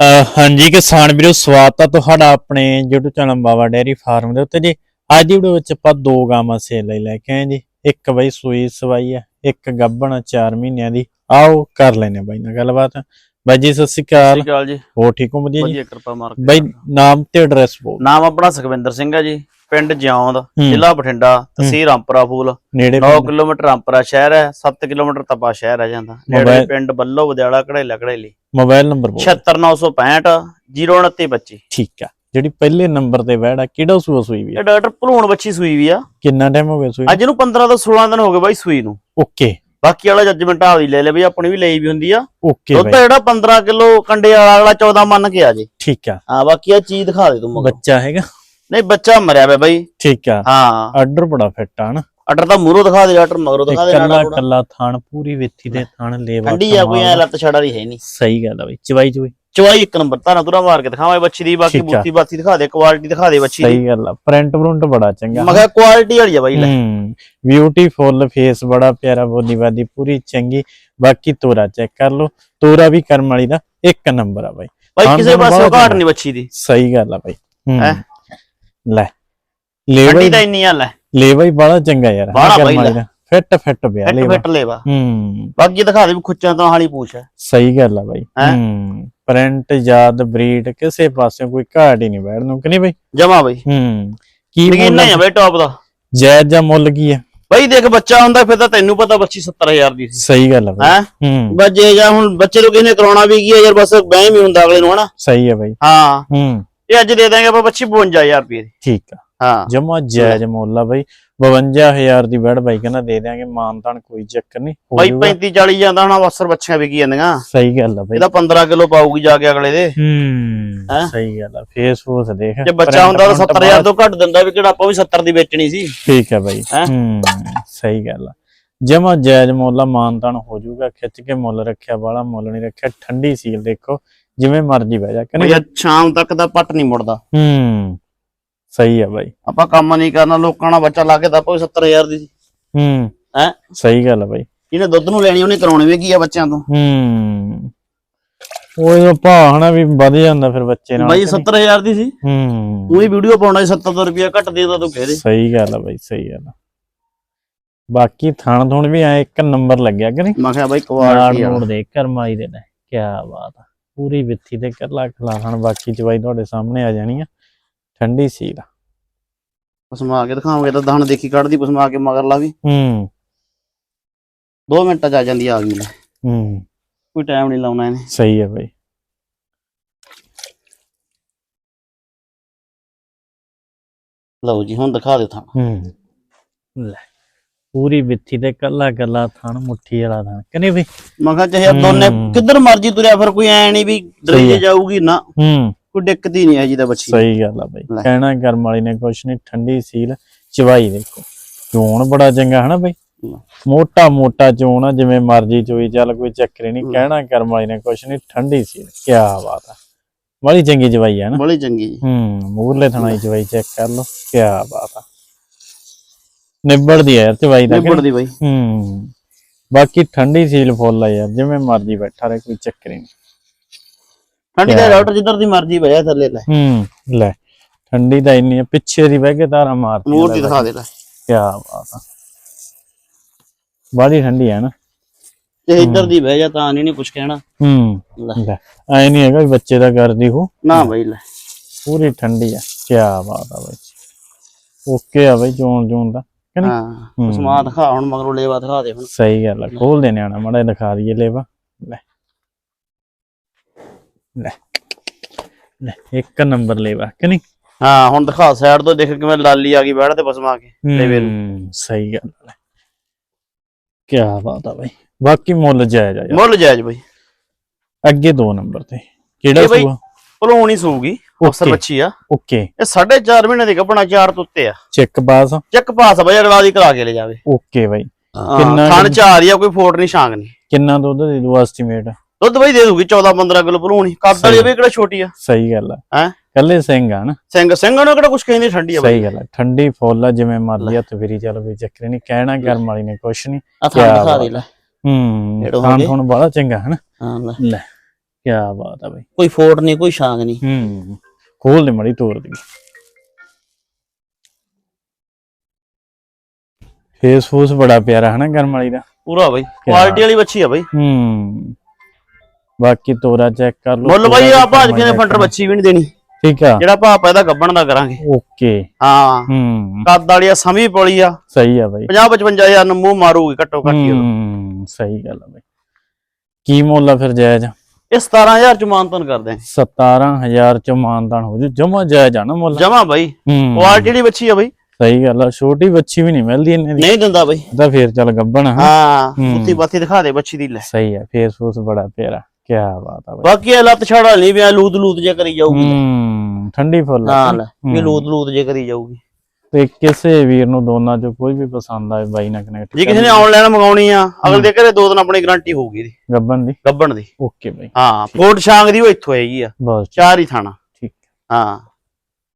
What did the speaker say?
ਅਹ ਹਾਂਜੀ, ਕਿਸਾਨ ਵੀਰੋ, ਸਵਾਗਤ ਆ ਤੁਹਾਡਾ ਆਪਣੇ YouTube channel Baba dairy farm ਦੇ ਉੱਤੇ ਜੀ। ਅੱਜ ਦੀ ਵੀਡੀਓ ਵਿੱਚ ਆਪਾਂ ਦੋ ਗਾਵਾਂ ਸੇਲ ਲਈ ਲੈ ਕੇ ਆਏ ਜੀ। ਇੱਕ ਬਈ ਸੂਈ ਸਵਾਈ ਹੈ ਇੱਕ ਗੱਭਣ 4 ਮਹੀਨਿਆਂ ਦੀ। ਆਓ, ਕਰ ਲੈਨੇ ਬਾਈ ਨਾਲ ਗੱਲਬਾਤ। ਬਾਈ ਜੀ ਸਤਿ ਸ਼੍ਰੀ ਸਤਿ ਅਕਾਲ ਸ਼੍ਰੀ ਅਕਾਲ ਜੀ। ਹੋ ਠੀਕ ਹੋ? ਵਧੀਆ ਜੀ? ਵਧੀਆ ਕਿਰਪਾ ਮਾਰ ਕੇ ਬਾਈ ਨਾਮ ਤੇ ਐਡਰੈਸ ਬੋਲ ਨਾਮ ਆਪਣਾ ਸੁਖਵਿੰਦਰ ਸਿੰਘ ਹੈ ਜੀ ਪਿੰਡ ਜਿਉਂਦ ਜ਼ਿਲ੍ਹਾ ਬਠਿੰਡਾ ਤਹਿਸੀਲ ਰਾਮਪੁਰਾ ਫੂਲ। ਨੇੜੇ 9 ਕਿਲੋਮੀਟਰ ਰਾਮਪੁਰਾ ਸ਼ਹਿਰ ਹੈ 7 ਕਿਲੋਮੀਟਰ ਤਪਾ ਸ਼ਹਿਰ ਹੈ ਜਾਂਦਾ। ਨੇੜੇ ਪਿੰਡ ਬੱਲੋ ਵਿਦਿਆਲਾ ਕੜੇਲਾ ਕੜੇਲੀ ਮੋਬਾਈਲ ਨੰਬਰ ਬੋਲ 76965 02925 ਠੀਕ ਆ। ਜਿਹੜੀ ਪਹਿਲੇ ਨੰਬਰ ਤੇ ਵੈੜ ਆ ਕਿਹੜਾ ਸੂਆ ਸੂਈ ਵੀ ਆ? ਇਹ ਡਾਕਟਰ ਭਲੂਣ ਬੱਚੀ ਸੂਈ ਵੀ ਆ। ਕਿੰਨਾ ਟਾਈਮ ਹੋ ਗਿਆ ਸੂਈ ਅੱਜ ਨੂੰ 15 ਤੋਂ 16 ਦਿਨ ਹੋ ਗਏ ਬਾਈ ਸੂਈ ਨੂੰ। ਓਕੇ ਬਾਕੀ ਵਾਲਾ ਜੱਜਮੈਂਟ ਆਪਦੀ ਲੈ ਲੈ ਬਈ ਆਪਣੀ ਵੀ ਲਈ ਵੀ ਹੁੰਦੀ ਆ। ਓਕੇ ਦੁੱਧ ਜਿਹੜਾ 15 ਕਿਲੋ ਕੰਡੇ ਵਾਲਾ ਅਗਲਾ 14 ਮੰਨ ਕੇ ਆ ਜੇ। ਠੀਕ ਆ। ਹਾਂ ਬਾਕੀ ਆ ਚੀਜ਼ ਦਿਖਾ ਦੇ ਤੂੰ ਮਗਰ। ਬੱਚਾ ਹੈਗਾ। ਨਹੀਂ ਬੱਚਾ ਮਰਿਆ ਵੇ ਬਾਈ। ਠੀਕ ਆ। ਹਾਂ। ਆਰਡਰ ਬੜਾ ਫਿੱਟ ਆ ਨਾ। ਅਟਰ ਤਾਂ ਮੂਰੋਂ ਦਿਖਾ ਦੇ ਅਟਰ ਮਗਰੋਂ ਦਿਖਾ ਦੇ ਕੱਲਾ। ਕੱਲਾ ਥਾਣ ਪੂਰੀ ਵਿੱਥੀ ਦੇ ਥਾਣ ਲੇਵਾ ਠੰਡੀ ਆ ਕੋਈ ਐ ਲੱਤ ਛੜਾ ਦੀ ਹੈ ਨਹੀਂ। ਸਹੀ ਗੱਲ ਆ ਬਈ ਚਵਾਈ ਚੁਈ ਚਵਾਈ ਇੱਕ ਨੰਬਰ ਤਾਰਾ ਤੁਰਾ ਮਾਰ ਕੇ ਦਿਖਾਵਾਂ ਇਹ ਬੱਚੀ ਦੀ ਬਾਕੀ ਠੀਕ ਆ। ਬੂਤੀ ਬਾਤੀ ਦਿਖਾ ਦੇ ਕੁਆਲਿਟੀ ਦਿਖਾ ਦੇ ਬੱਚੀ ਦੀ। ਸਹੀ ਗੱਲ ਆ ਪ੍ਰਿੰਟ ਪ੍ਰਿੰਟ ਬੜਾ ਚੰਗਾ। ਮੈਂ ਕਿਹਾ ਕੁਆਲਿਟੀ ਵਾਲੀ ਆ ਬਾਈ ਲੈ। ਹੂੰ ਬਿਊਟੀਫੁਲ ਫੇਸ ਬੜਾ ਪਿਆਰਾ ਬੋਲੀ ਬਾਦੀ ਪੂਰੀ ਚੰਗੀ। ਬਾਕੀ ਤੋਰਾ ਚੈੱਕ ਕਰ ਲਓ ਤੋਰਾ ਵੀ ਕਰਮ ਵਾਲੀ ਦਾ ਇੱਕ ਨੰਬਰ ਆ ਬਾਈ। ਬਾਈ ਕਿਸੇ ਪਾਸੇ ਬਹੁਤ ਘਾਟ। ਨਹੀਂ ਬੱਚੀ ਦੀ। ਸਹੀ ਗੱਲ ਆ ਬਾਈ। ਹੂੰ ਹੈਂ? ਲੈ ਲੇਵਾ ਹੀ ਤਾਂ ਇੰਨੀ ਆ ਲੈ। ਲੇਵਾ ਹੀ ਬੜਾ ਚੰਗਾ ਯਾਰ ਬਾਹਲਾ ਬਾਈ ਲੈ। ਫਿੱਟ ਫਿੱਟ ਪਿਆ ਫਿੱਟ ਲੇਵਾ। ਫਿੱਟ ਲੈਵਾ। ਹੂੰ। ਬਾਕੀ ਦਿਖਾ ਦੇ ਵੀ ਖੁੱਚਾਂ ਤਾਂ ਹਾਲੀ ਪੂਛ ਹੈ ਸਹੀ ਗੱਲ ਆ ਬਾਈ। ਹੈਂ? ਹੂੰ। ਪ੍ਰਿੰਟ ਯਾਦ ਬਰੀਡ ਕਿਸੇ ਪਾਸੇ ਕੋਈ ਘਾਟ ਹੀ ਨਹੀਂ ਬੈਠ ਨੂੰ ਕਿ ਨਹੀਂ ਬਾਈ? ਜਮਾ ਬਾਈ। ਹੂੰ ਕੀ ਮੁੱਲ ਹੀ ਬਾਈ ਟੌਪ ਦਾ। ਜਾਇਜ਼ ਜਾਂ ਮੁੱਲ ਕੀ ਆ? ਬਾਈ ਦੇਖ ਬੱਚਾ ਹੁੰਦਾ ਫਿਰ ਤਾਂ ਤੈਨੂੰ ਪਤਾ ਬੱਚੀ 70000 ਦੀ ਸੀ। ਸਹੀ ਗੱਲ ਬਾਈ। ਹੈ? ਹੂੰ। ਬਸ ਜੇ ਜਾਂ ਹੁਣ ਬੱਚੇ ਨੇ ਕਰਾਉਣਾ ਵੀ ਕੀ ਆ ਯਾਰ ਬਸ ਬਹਿਮ ਹੀ ਹੁੰਦਾ ਅਗਲੇ ਨੂੰ ਹਨਾ? ਸਹੀ ਆ ਬਾਈ। ਹਾਂ। ਹੂੰ। ਇਹ ਅੱਜ ਦੇ ਦਾਂਗੇ ਆਪਾਂ ਬੱਚੀ 52000 ਰੁਪਏ ਦੀ। ਠੀਕ ਆ। ਹਾਂ। ਜਮਾ ਜਾਇਜ਼ ਮੁੱਲ ਆ ਬਾਈ। 52000 ਦੀ ਬੈੜ ਬਾਈ ਕਹਿੰਦਾ ਦੇ ਦਿਆਂਗੇ ਮਾਨਤਾਨ ਕੋਈ ਚੱਕਰ ਨਹੀਂ ਬਾਈ ਜਾਊਗਾ। 35 40 ਜਾਂਦਾ ਹੁਣ ਅਸਰ ਬੱਚੀਆਂ ਵਿਕੀ ਜਾਂਦੀਆਂ। ਸਹੀ ਗੱਲ ਆ ਬਾਈ। ਇਹਦਾ 15 ਕਿਲੋ ਪਾਊਗੀ ਜਾ ਕੇ ਅਗਲੇ ਦੇ। ਹੂੰ? ਸਹੀ ਗੱਲ ਆ। ਫੇਸ ਫੂਸ ਦੇਖ ਜੇ ਬੱਚਾ ਹੁੰਦਾ ਤਾਂ print 70000 ਤੋਂ ਘੱਟ ਦਿੰਦਾ ਵੀ ਕਿਹੜਾ ਆਪਾਂ ਵੀ 70 ਦੀ ਵੇਚਣੀ ਸੀ। ਠੀਕ ਆ ਬਾਈ। ਹੈਂ? ਸਹੀ ਗੱਲ ਆ। ਜਮਾ ਜਾਇਜ਼ ਮੁੱਲ ਆ ਮਾਨਤਾਨ ਹੋ ਜਾਊਗਾ ਖਿੱਚ ਕੇ ਮੁੱਲ ਰੱਖਿਆ ਵਾਲਾ ਮੁੱਲ ਨਹੀਂ ਰੱਖਿਆ। ਠੰਡੀ ਸੀਲ ਦੇਖੋ ਜਿਵੇਂ ਮਰਜ਼ੀ ਬਹਿ ਜਾ। ਕਿ ਬਈ ਇਹ ਸ਼ਾਮ ਤੱਕ ਦਾ ਪੱਟ ਨਹੀਂ ਮੁੜਦਾ। ਹੂੰ ਸਹੀ ਆ ਬਾਈ। ਆਪਾਂ ਕੰਮ ਨਹੀਂ ਕਰਨਾ ਲੋਕਾਂ ਨਾਲ ਬੱਚਾ ਲਾ ਕੇ ਤਾਂ ਵੀ 70000 ਦੀ ਹੂੰ। ਹੈਂ? ਸਹੀ ਗੱਲ ਆ ਬਾਈ। ਜਿਹਨੇ ਦੁੱਧ ਨੂੰ ਲੈਣੀ ਉਹਨੇ ਕਰਾਉਣੀ ਵੀ ਕੀ ਆ ਬੱਚਿਆਂ ਤੋਂ? ਹੂੰ। ਉਹ ਭਾਅ ਹਨਾ ਵੀ ਵਧ ਜਾਂਦਾ ਫਿਰ ਬੱਚੇ ਨਾਲ ਬਾਈ 70000 ਦੀ ਸੀ? ਹੂੰ। ਤੂੰ ਹੀ ਵੀਡੀਓ ਪਾਉਣਾ ਸੀ 70 ਰੁਪਏ ਘੱਟ ਦੇ ਤਾਂ ਤੂੰ ਕਹਿ ਦੇ ਸਹੀ ਗੱਲ ਆ ਬਾਈ ਸਹੀ ਗੱਲ ਆ। ਬਾਕੀ ਥਣ ਥੁਣ ਵੀ ਐ ਇੱਕ ਨੰਬਰ ਲੱਗਿਆ ਕਿ ਨਹੀਂ? ਮੈਂ ਕਿਹਾ ਬਾਈ ਕੁਆਲਿਟੀ ਨੂੜ ਦੇ ਕਰਮਾਈ ਦੇ ਨੇ। ਕੀ ਬਾਤ ਆ। ਪੂਰੀ ਵਿੱਥੀ ਤੇ ਕੱਲਾ ਖਲਾ ਹਣ ਬਾਕੀ ਚ ਬਾਈ ਤੁਹਾਡੇ ਸਾਹਮਣੇ ਆ ਜਾਣੀ ਆ। ਠੰਡੀ ਸੀਲ। ਪਸਮਾ ਕੇ ਦਿਖਾਵਾਂਗੇ ਤਾਂ ਦਹਣ ਦੇਖੀ ਕੱਢਦੀ ਪਸਮਾ ਕੇ ਮਗਰ ਲਾ ਵੀ। ਹੂੰ। 2 ਮਿੰਟਾਂ ਚ ਆ ਜਾਂਦੀ ਆ ਗਈ। ਲੈ ਹੂੰ। ਕੋਈ ਟਾਈਮ ਨਹੀਂ ਲਾਉਣਾ ਇਹਨੇ। ਸਹੀ ਆ ਬਾਈ। ਲਓ ਜੀ ਹੁਣ ਦਿਖਾ ਦੇ ਥਾਂ। ਹੂੰ। ਲੈ ਪੂਰੀ ਵਿੱਥੀ ਤੇ ਕੱਲਾ ਕੱਲਾ ਥਣ ਮੁੱਠੀ ਵਾਲਾ ਥਣ। ਕਨੇ ਬਈ? ਮੈਂ ਕਿਹਾ ਚਾਹੇ ਦੋਨੇ ਹੂੰ। ਕਿੱਧਰ ਮਰਜ਼ੀ ਤੁਰਿਆ ਫਿਰ ਕੋਈ ਐ ਨਹੀਂ ਵੀ ਦਰਜੇ ਹੈ। ਜਾਊਗੀ ਨਾ। ਹੂੰ। ਕੋਈ ਦਿੱਕਤ ਹੀ ਨਹੀਂ ਹੈ ਜੀ ਦਾ ਬੱਚੀ ਸਹੀ ਗੱਲ ਆ ਬਾਈ। ਕਹਿਣਾ ਕਰਮ ਵਾਲੀ ਨੇ ਕੁਛ ਨਹੀਂ ਠੰਡੀ ਸੀਲ ਚਵਾਈ ਦੇਖੋ। ਚੋਣ ਬੜਾ ਚੰਗਾ ਹਨਾ ਬਾਈ। ਮੋਟਾ ਮੋਟਾ ਚੋਣ ਆ ਜਿਵੇਂ ਮਰਜ਼ੀ ਚੋਈ ਚੱਲ ਕੋਈ ਚੱਕਰ ਨਹੀਂ। ਕਹਿਣਾ ਕਰਮ ਵਾਲੀ ਨੇ ਕੁਛ ਨਹੀਂ ਠੰਡੀ ਸੀਲ। ਕੀ ਬਾਤ ਆ। ਬੜੀ ਚੰਗੀ ਚਵਾਈ ਆ ਨਾ। ਬੜੀ ਚੰਗੀ ਹੂੰ ਮੂਰਲੇ ਥਣਾਈ ਚਵਾਈ ਚੈੱਕ ਕਰ ਲਓ ਕੀ ਬਾਤ ਆ। ਨਿਬੜਦੀ ਆ ਯਾਰ ਚਵਾਈ ਦਾ? ਨਿਬੜਦੀ ਬਾਈ। ਹੂੰ। ਬਾਕੀ ਠੰਡੀ ਸੀਲ ਫੁੱਲ ਆ ਯਾਰ ਜਿਵੇਂ ਮਰਜ਼ੀ ਬੈਠਾ ਰਹੇ ਕੋਈ ਚੱਕਰ ਨਹੀਂ। ਠੰਡੀ ਦਾ ਡਾਕਟਰ ਜਿੱਧਰ ਦੀ ਮਰਜ਼ੀ ਬਹਿਆ ਥੱਲੇ ਲੈ। ਹੂੰ ਲੈ ਠੰਡੀ ਤਾਂ ਇੰਨੀ ਆ ਪਿੱਛੇ ਦੀ ਬਹਿ ਕੇ ਤਾਰਾ ਮਾਰਦੀ ਮੂਰ ਦੀ ਦਿਖਾ ਦੇ ਲੈ। ਕੀ ਬਾਤ ਆ। ਬੜੀ ਠੰਡੀ ਹੈ ਨਾ। ਤੇ ਇੱਧਰ ਦੀ ਬਹਿ ਜਾ ਤਾਂ ਨਹੀਂ ਨਹੀਂ ਕੁਛ ਕਹਿਣਾ ਹੂੰ ਲੈ। ਐ ਨਹੀਂ ਹੈਗਾ ਵੀ ਬੱਚੇ ਦਾ ਕਰਦੀ ਹੋ। ਨਾ ਬਾਈ ਲੈ। ਪੂਰੀ ਠੰਡੀ ਆ। ਕੀ ਬਾਤ ਆ ਬਾਈ। ਓਕੇ ਆ ਬਾਈ ਜੂਨ ਜੂਨ ਦਾ। ਕਿ ਨਹੀਂ? ਹਾਂ। ਪਸਮਾ ਦਿਖਾ ਹੁਣ ਮਗਰੋਂ ਲੇਵਾ ਦਿਖਾ ਦੇ ਹੁਣ। ਸਹੀ ਗੱਲ ਆ ਖੋਲ ਦੇ ਨਿਆਣਾ ਮੜਾ ਦਿਖਾ ਦਈਏ ਲੇਵਾ। ਲੈ। ਲੈ ਲੈ ਇੱਕ ਨੰਬਰ ਲੇਵਾ ਕਿ ਨਹੀਂ? ਹਾਂ ਹੁਣ ਦਿਖਾ ਸਾਈਡ ਤੋਂ ਦੇਖ ਕਿਵੇਂ ਲਾਲੀ ਆ ਗਈ ਬੈਠ ਤੇ ਪਸਮਾ ਕੇ ਲੇਵੇ ਨੂੰ ਹੂੰ ਸਹੀ ਗੱਲ ਹੈ ਕੀ ਬਾਤ ਆ ਬਾਈ। ਬਾਕੀ ਮੁੱਲ ਜਾਇਜ਼ ਆ ਯਾਰ। ਮੁੱਲ ਜਾਇਜ਼ ਬਾਈ। ਅੱਗੇ ਦੋ ਨੰਬਰ ਤੇ। ਕਿਹੜਾ ਇਹ ਬਾਈ- ਸੂਆ? ਭਲੋਣੀ ਸੂਗੀ ਅਫਸਰ ਓਕੇ ਬੱਚੀ ਆ। ਓਕੇ। ਇਹ 4.5 ਮਹੀਨੇ ਦੀ ਗੱਭਣਾ ਚਾਰ ਤੋਂ ਉੱਤੇ ਆ। ਚੈੱਕ ਪਾਸ ਚੱਕ ਪਾਸ ਬਈ ਅਗਲਾ ਦੀ ਕਰਾ ਕੇ ਲੈ ਜਾਵੇ। ਓਕੇ ਬਾਈ। ਕਿੰਨਾ ਕਿੰਨਾ ਖਾਣ ਚਾਰ ਹੀ ਆ ਕੋਈ ਫੋਟ ਨਹੀਂ ਸ਼ਾਂਗ ਨਹੀਂ ਕਿੰਨਾ ਦੁੱਧ ਦੇ ਦੂ ਐਸਟੀਮੇਟ ਦੁੱਧ ਬਈ ਦੇ ਦੂਗੀ 14 15 ਕਿਲੋ ਭਲੋਣੀ। ਕੱਦ ਵਾਲੀ। ਵੀ ਕਿਹੜਾ ਛੋਟੀ ਆ? ਸਹੀ ਗੱਲ ਆ। ਹੈਂ? ਕੱਲੇ ਸਿੰਘ ਆ ਨਾ। ਸਿੰਘ ਸਿੰਘ ਨੂੰ ਕਿਹੜਾ ਕੁਛ ਕਹਿੰਦੀ ਠੰਡੀ ਆ ਸਹੀ ਗੱਲ ਆ। ਠੰਡੀ ਫੁੱਲ ਆ ਜਿਵੇਂ ਮਰਜ਼ੀ ਹੱਥ ਫੇਰੀ ਚੱਲ ਕੋਈ ਚੱਕਰ ਨਹੀਂ ਕਹਿਣਾ ਕਰਮ ਵਾਲੀ ਨੇ ਕੁਛ ਨਹੀਂ ਆ ਥਾਂ ਦਿਖਾ ਦੇ ਲੈ। ਹੂੰ ਗਏ। ਹੁਣ ਬੜਾ ਚੰਗਾ ਹੈ ਨਾ? ਲੈ। ਕੀ ਬਾਤ ਆ ਬਈ। ਕੋਈ ਫੋਟ ਨਹੀਂ ਕੋਈ ਛਾਂਗ ਨਹੀਂ ਹੂੰ ਖੋਲ ਦੇ ਮੜੀ ਤੋੜ ਦੀ। ਫੇਸ ਫੂਸ ਬੜਾ ਪਿਆਰਾ ਹੈ ਨਾ ਗਰਮ ਵਾਲੀ ਦਾ? ਪੂਰਾ ਬਾਈ। ਕੁਆਲਿਟੀ ਵਾਲੀ ਬੱਚੀ ਆ ਬਾਈ। ਹੂੰ। ਬਾਕੀ ਤੋਰਾ ਚੈੱਕ ਕਰ ਲਓ ਮੁੱਲ ਬਾਈ ਕਰਮਾ ਕਿਨੇ check ਫੰਡਰ ਬੱਚੀ ਵੀ ਨਹੀਂ ਦੇਣੀ। ਠੀਕ ਆ। ਜਿਹੜਾ ਭਾਅ ਪੈਦਾ ਗੱਬਣ ਦਾ ਕਰਾਂਗੇ। ਓਕੇ। ਹਾਂ। ਹੂੰ। ਕੱਦ ਵਾਲੀ ਆ ਸਮੀ ਪੋਲੀ ਆ। ਸਹੀ ਆ ਬਾਈ। 50 55000 ਨੂੰ ਮੂੰਹ ਮਾਰੂਗੀ ਘੱਟੋ ਘੱਟ ਹੀ ਸਹੀ ਗੱਲ ਆ ਬਾਈ। ਕੀ ਮੁੱਲ ਆ ਫਿਰ ਜਾਇਜ਼? ਇਹ 17000 ਚ ਮਾਨਤਨ ਕਰਦੇ 17000 ਚ ਹੋ ਜੂ ਜਮਾ ਜਾਇਜ਼ ਆ ਨਾ ਮੁੱਲ। ਜਮਾ ਬਾਈ। ਕੁਆਲਿਟੀ ਦੀ ਬੱਚੀ ਆ ਬਾਈ। ਸਹੀ ਗੱਲ ਆ ਛੋਟੀ ਬੱਚੀ ਵੀ ਨਹੀਂ ਮਿਲਦੀ ਇੰਨੇ ਦੀ। ਨਹੀਂ ਦਿੰਦਾ ਬਾਈ। ਤਾਂ ਫੇਰ ਚੱਲ ਗੱਬਣ ਹਾਂ ਹਾਂ ਹੂੰ। ਉੱਤੀ ਬਾਤੀ ਦਿਖਾ ਦੇ ਬੱਚੀ ਦੀ ਲੈ। ਸਹੀ ਆ ਫੇਸ ਫੂਸ ਬੜਾ ਪਿਆਰਾ। ਕੀ ਬਾਤ ਆ ਬਾਈ। ਬਾਕੀ ਇਹ ਲੱਤ ਛੜਾ ਨਹੀਂ ਪਿਆ ਲੂਤ ਲੂਤ ਜੇ ਕਰੀ ਜਾਊਗੀ। ਹੂੰ ਠੰਡੀ ਫੁੱਲ ਹਾਂ ਲੈ ਇਹ। ਲੂਤ ਲੂਤ ਜੇ ਕਰੀ ਜਾਊਗੀ। ਤੇ ਕਿਸੇ ਵੀਰ ਨੂੰ ਦੋਨਾਂ ਚੋਂ ਕੋਈ ਵੀ ਪਸੰਦ ਆਏ ਬਾਈ ਨਾਲ ਕਨੈਕਟ ਜੇ ਕਿਸੇ ਨੇ ਆਨਲਾਈਨ ਮੰਗਾਉਣੀ ਆ ਅਗਲੇ ਦੇ ਘਰੇ ਦੋ ਦਿਨ ਆਪਣੀ ਗਾਰੰਟੀ ਹੋਊਗੀ ਇਹਦੀ। ਗੱਬਣ ਦੀ? ਗੱਬਣ ਦੀ। ਓਕੇ ਬਾਈ। ਹਾਂ ਫੋਟ ਛਾਂਗ ਦੀ ਉਹ ਇੱਥੋਂ ਹੈਗੀ ਆ। ਬਸ ਚਾਰ ਹੀ ਥਾਣਾ। ਠੀਕ। ਹਾਂ।